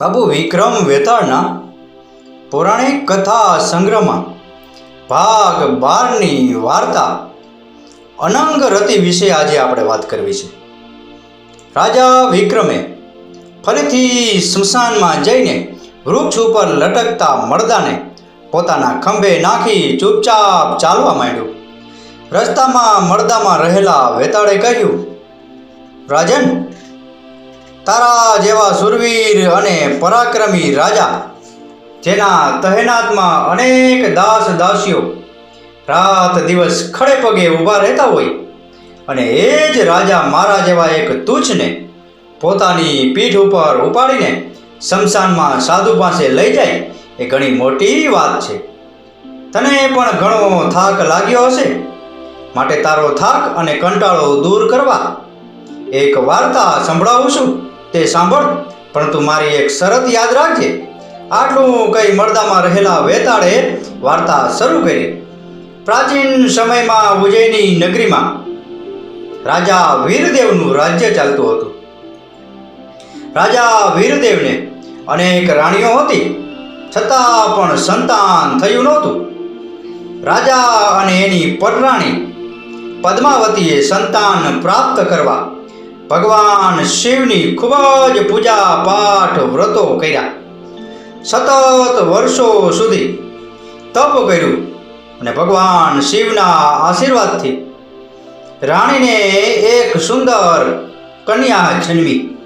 બાબુ વિક્રમ વેતાળના પૌરાણિક કથા સંગ્રહમાં ભાગ બારની વાર્તા અનંગ રતિ વિશે આજે આપણે વાત કરવી છે. રાજા વિક્રમે ફરીથી સ્મશાનમાં જઈને વૃક્ષ ઉપર લટકતા મળદાને પોતાના ખંભે નાખી ચૂપચાપ ચાલવા માંડ્યું. રસ્તામાં મળદામાં રહેલા વેતાળે કહ્યું, રાજન તારા જેવા સુરવીર અને પરાક્રમી રાજા, જેના તહેનાતમાં અનેક દાસ દાસીઓ રાત દિવસ ખડે પગે ઊભા રહેતા હોય અને એ જ રાજા મારા જેવા એક તુચ્છને પોતાની પીઠ ઉપર ઉપાડીને શમશાનમાં સાધુ પાસે લઈ જાય, એ ઘણી મોટી વાત છે. તને પણ ઘણો થાક લાગ્યો હશે? માટે તારો થાક અને કંટાળો દૂર કરવા. એક વાર્તા સંભળાવું છું. તે સાંભળ, પરંતુ મારી એક શરત યાદ રાખજે. આટલું કઈ મળદામાં રહેલા વેતાળે વાર્તા શરૂ કરી. પ્રાચીન સમયમાં ઉજ્જૈની નગરીમાં રાજા વીરદેવનું રાજ્ય ચાલતું હતું. રાજા વીરદેવને અનેક રાણીઓ હતી, છતાં પણ સંતાન થયું નહોતું. રાજા અને એની પરરાણી પદ્માવતીએ સંતાન પ્રાપ્ત કરવા ભગવાન શિવની ખૂબ જ પૂજા પાઠ વ્રતો કર્યા. સતત વર્ષો સુધી તપ કર્યું અને ભગવાન શિવના આશીર્વાદથી રાણીને એક સુંદર કન્યા જન્મી.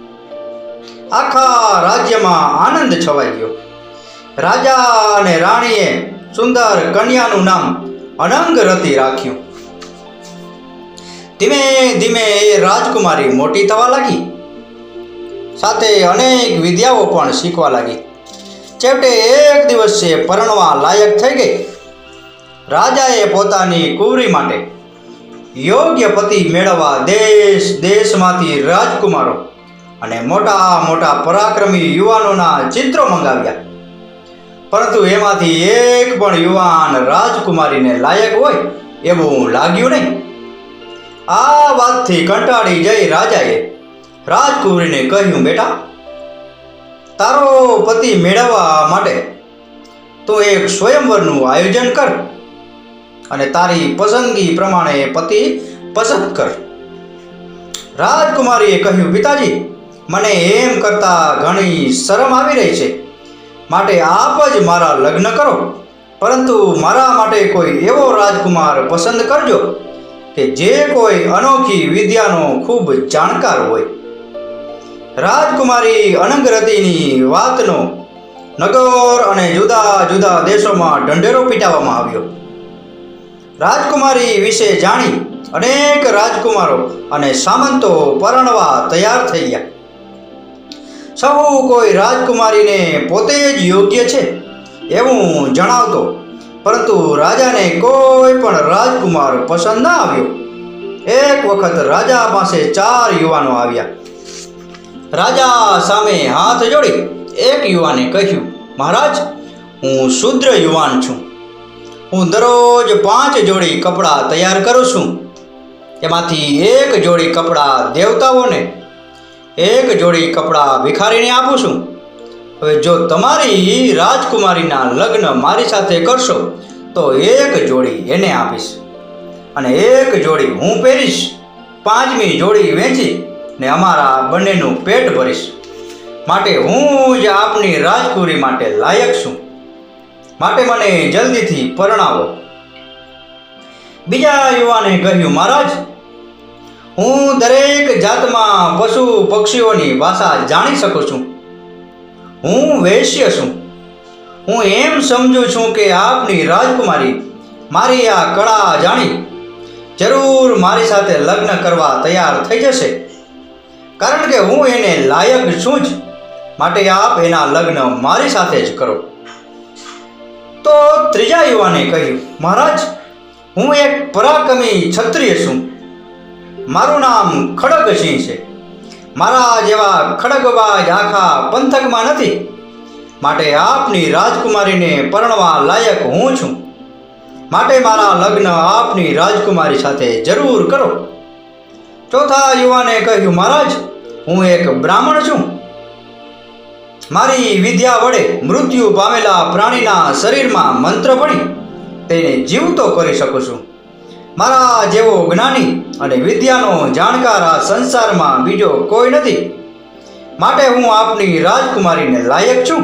આખા રાજ્યમાં આનંદ છવાઈ ગયો. રાજા અને રાણીએ સુંદર કન્યાનું નામ અનંગરતી રાખ્યું. ધીમે ધીમે એ રાજકુમારી મોટી થવા લાગી. સાથે અનેક વિદ્યાઓ પણ શીખવા લાગી. છેવટે એક દિવસે પરણવા લાયક થઈ ગઈ. રાજાએ પોતાની કુંવરી માટે યોગ્ય પતિ મેળવવા દેશ દેશમાંથી રાજકુમારો અને મોટા મોટા પરાક્રમી યુવાનોના ચિત્રો મંગાવ્યા. પરંતુ એમાંથી એક પણ યુવાન રાજકુમારીને લાયક હોય એવું લાગ્યું નહીં. આ વાતથી કંટાળી જઈ રાજાએ રાજકુમારીને કહ્યું, બેટા, તારો પતિ મેળવવા માટે તું એક સ્વયંવરનું આયોજન કર અને તારી પસંદગી પ્રમાણે પતિ પસંદ કર. રાજકુમારીએ કહ્યું, પિતાજી, મને એમ કરતા ઘણી શરમ આવી રહી છે. માટે આપ જ મારા લગ્ન કરો, પરંતુ મારા માટે કોઈ એવો રાજકુમાર પસંદ કરજો કે જે કોઈ અનોખી વિદ્યાનો ખૂબ જાણકાર હોય. રાજકુમારી અનંગરતીની વાતનો નગર અને જુદા જુદા દેશોમાં ઢંઢેરો પીટાવવામાં આવ્યો. રાજકુમારી વિશે જાણી અનેક રાજકુમારો અને સામંતો પરણવા તૈયાર થઈ ગયા. સહુ કોઈ રાજકુમારીને પોતે જ યોગ્ય છે, એવું જણાવતો પરંતુ રાજાને કોઈ પણ રાજકુમાર પસંદ ના આવ્યો. એક વખત રાજા પાસે ચાર યુવાનો આવ્યા. રાજા સામે હાથ જોડી એક યુવાને કહ્યું, મહારાજ, હું શુદ્ર યુવાન છું. હું દરરોજ પાંચ જોડી કપડાં તૈયાર કરું છું. એમાંથી એક જોડી કપડાં દેવતાઓને, એક જોડી કપડાં ભિખારીને આપું છું. હવે જો તમારી રાજકુમારીના લગ્ન મારી સાથે કરશો, તો એક જોડી એને આપીશ. અને એક જોડી હું પહેરીશ, પાંચમી જોડી વેચી ને અમારા બંનેનું પેટ ભરીશ. માટે હું જ આપની રાજકુરી માટે લાયક છું. માટે મને જલ્દીથી પરણાવો. બીજા યુવાને કહ્યું, મહારાજ, હું દરેક જાતમાં પશુ પક્ષીઓની ભાષા જાણી શકું છું. હું વૈશ્ય છું. હું એમ સમજુ છું કે આપની રાજકુમારી મારી આ કળા જાણી જરૂર મારી સાથે લગ્ન કરવા તૈયાર થઈ જશે. કારણ કે હું એને લાયક છું જ. માટે આપ એના લગ્ન મારી સાથે જ કરો. તો ત્રીજા યુવાને કહ્યું, મહારાજ, હું એક પરાક્રમી ક્ષત્રિય છું. મારું નામ ખડગસિંહ છે. મારા જેવા ખડગબાજ આખા પંથકમાં નથી. માટે આપની રાજકુમારીને પરણવા લાયક હું છું. માટે મારા લગ્ન આપની રાજકુમારી સાથે જરૂર કરો. ચોથા યુવાને કહ્યું, મહારાજ, હું એક બ્રાહ્મણ છું. મારી વિદ્યા વડે મૃત્યુ પામેલા પ્રાણીના શરીરમાં મંત્ર ભણી તેને જીવતો કરી શકું છું. મારા જેવો જ્ઞાની અને વિદ્યાનો જાણકાર આ સંસારમાં બીજો કોઈ નથી. માટે હું આપની રાજકુમારીને લાયક છું.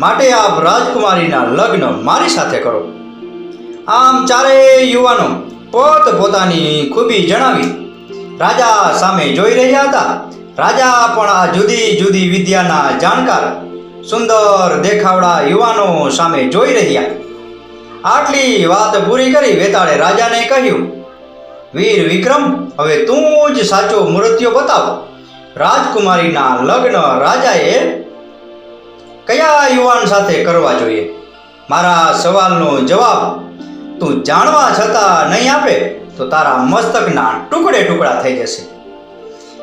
માટે આપ રાજકુમારીના લગ્ન મારી સાથે કરો. આમ ચારેય યુવાનો પોત પોતાની ખૂબી જણાવી રાજા સામે જોઈ રહ્યા હતા. રાજા પણ આ જુદી જુદી વિદ્યાના જાણકાર, સુંદર દેખાવડા યુવાનો સામે જોઈ રહ્યા. આટલી વાત પૂરી કરી વેતાળે રાજાને કહ્યું, વીર વિક્રમ, હવે તું જ સાચો મૃત્યુ બતાવ. રાજકુમારીના લગ્ન રાજાએ કયા યુવાન સાથે કરવા જોઈએ? મારા સવાલનો જવાબ તું જાણવા છતાં નહીં આપે, તો તારા મસ્તકના ટુકડે ટુકડા થઈ જશે.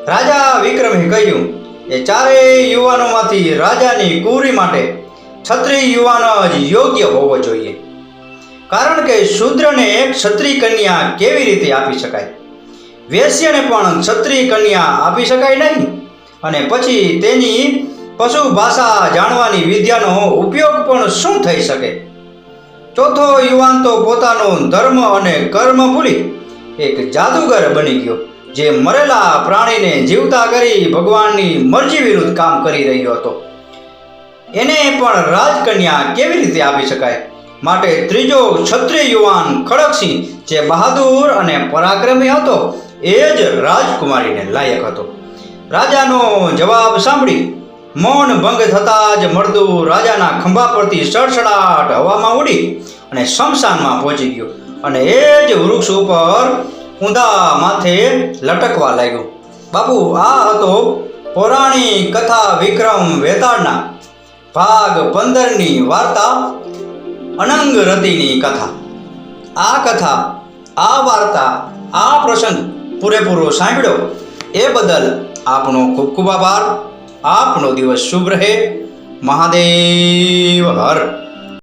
રાજા વિક્રમે કહ્યું, એ ચારેય યુવાનોમાંથી રાજાની કુરી માટે છત્રી યુવાન જ યોગ્ય હોવો જોઈએ. કારણ કે શૂદ્રને એક ક્ષત્રિય કન્યા કેવી રીતે આપી શકાય? વેશ્યને પણ ક્ષત્રિય કન્યા આપી શકાય નહીં. અને પછી તેની પશુ ભાષા જાણવાની વિદ્યાનો ઉપયોગ પણ શું થઈ શકે? ચોથો યુવાન તો પોતાનો ધર્મ અને કર્મ ભૂલી એક જાદુગર બની ગયો, જે મરેલા પ્રાણીને જીવતા કરી ભગવાનની મરજી વિરુદ્ધ કામ કરી રહ્યો હતો. એને પણ રાજકન્યા કેવી રીતે આપી શકાય? માટે ત્રીજો ક્ષત્રિય યુવાન ખડકસિંહ, જે બહાદુર અને પરાક્રમી હતો, એ જ રાજકુમારીને લાયક હતો. રાજાનો જવાબ સાંભળી, મૌન ભંગ થતાં જ મળદું રાજાના ખંભા પરથી સડસડાટ હવામાં ઉડી અને શમશાનમાં પહોંચી ગયો અને એ જ વૃક્ષ ઉપર ઊંધા માથે લટકવા લાગ્યો. બાપુ, આ હતો પૌરાણિક કથા વિક્રમ વેતાળના. ભાગ પંદરની વાર્તા અનંગ રતિની કથા. આ કથા, આ વાર્તા, આ પ્રસંગ પૂરેપૂરો સાંભળ્યો એ બદલ આપનો ખૂબ ખૂબ આભાર. આપનો દિવસ શુભ રહે. મહાદેવ હર.